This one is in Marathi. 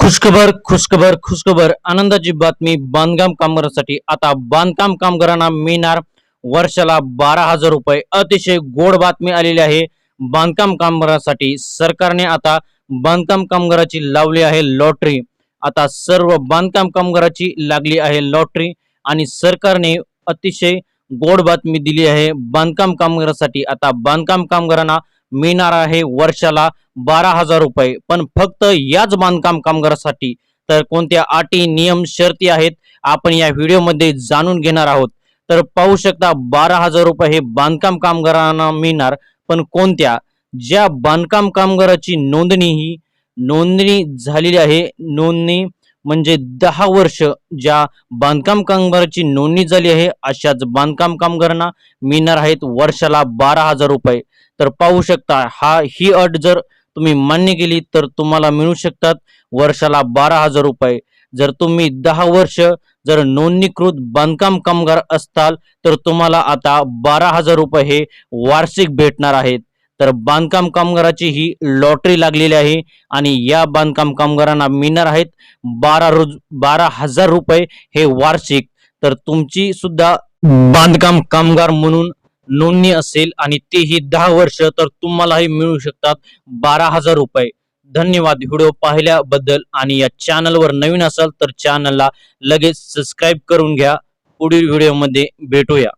खुशखबर खुशखबर खुशखबर. आनंदाची बातमी बांधकाम कामगारांसाठी. आता बांधकाम कामगारांना मिळणार वर्षाला बारा हजार रुपये. अतिशय गोड बातमी आलेली आहे. बांधकाम कामगारांसाठी सरकारने आता बांधकाम कामगाराची लावली आहे लॉटरी. आता सर्व बांधकाम कामगाराची लागली आहे लॉटरी आणि सरकारने अतिशय गोड बातमी दिली आहे. बांधकाम कामगारासाठी आता बांधकाम कामगारांना मिळणार आहे वर्षाला बारा हजार रुपये. पण फक्त याच बांधकाम कामगारासाठी तर कोणत्या अटी नियम शर्ती आहेत आपण या व्हिडिओमध्ये जाणून घेणार आहोत. तर पाहू शकता बारा हजार रुपये हे बांधकाम कामगारांना मिळणार पण कोणत्या? ज्या बांधकाम कामगाराची नोंदणी ही नोंदणी झालेली आहे नोंदणी म्हणजे दहा वर्ष ज्या बांधकाम कामगाराची नोंदणी झाली आहे अशाच बांधकाम कामगारांना मिळणार आहेत वर्षाला बारा हजार रुपये. तर पाहू शकता हा ही अट जर तुम्ही मान्य केली तर तुम्हाला मिळू शकतात वर्षाला बारा हजार रुपये. जर तुम्ही दहा वर्ष जर नोंदणीकृत बांधकाम कामगार असताल तर तुम्हाला आता बारा हजार रुपये हे वार्षिक भेटणार आहेत. तर बांधकाम कामगाराची ही लॉटरी लागलेली आहे आणि या बांधकाम कामगारांना मिळणार आहेत बारा रोज बारा हजार रुपये हे वार्षिक. तर तुमची सुद्धा बांधकाम कामगार म्हणून नोंदणी असेल आणि तेही दहा वर्ष तर तुम्हालाही मिळू शकतात बारा हजार रुपये. धन्यवाद व्हिडिओ पाहिल्याबद्दल आणि या चॅनलवर नवीन असाल तर चॅनलला लगेच सबस्क्राईब करून घ्या. पुढील व्हिडिओमध्ये भेटूया.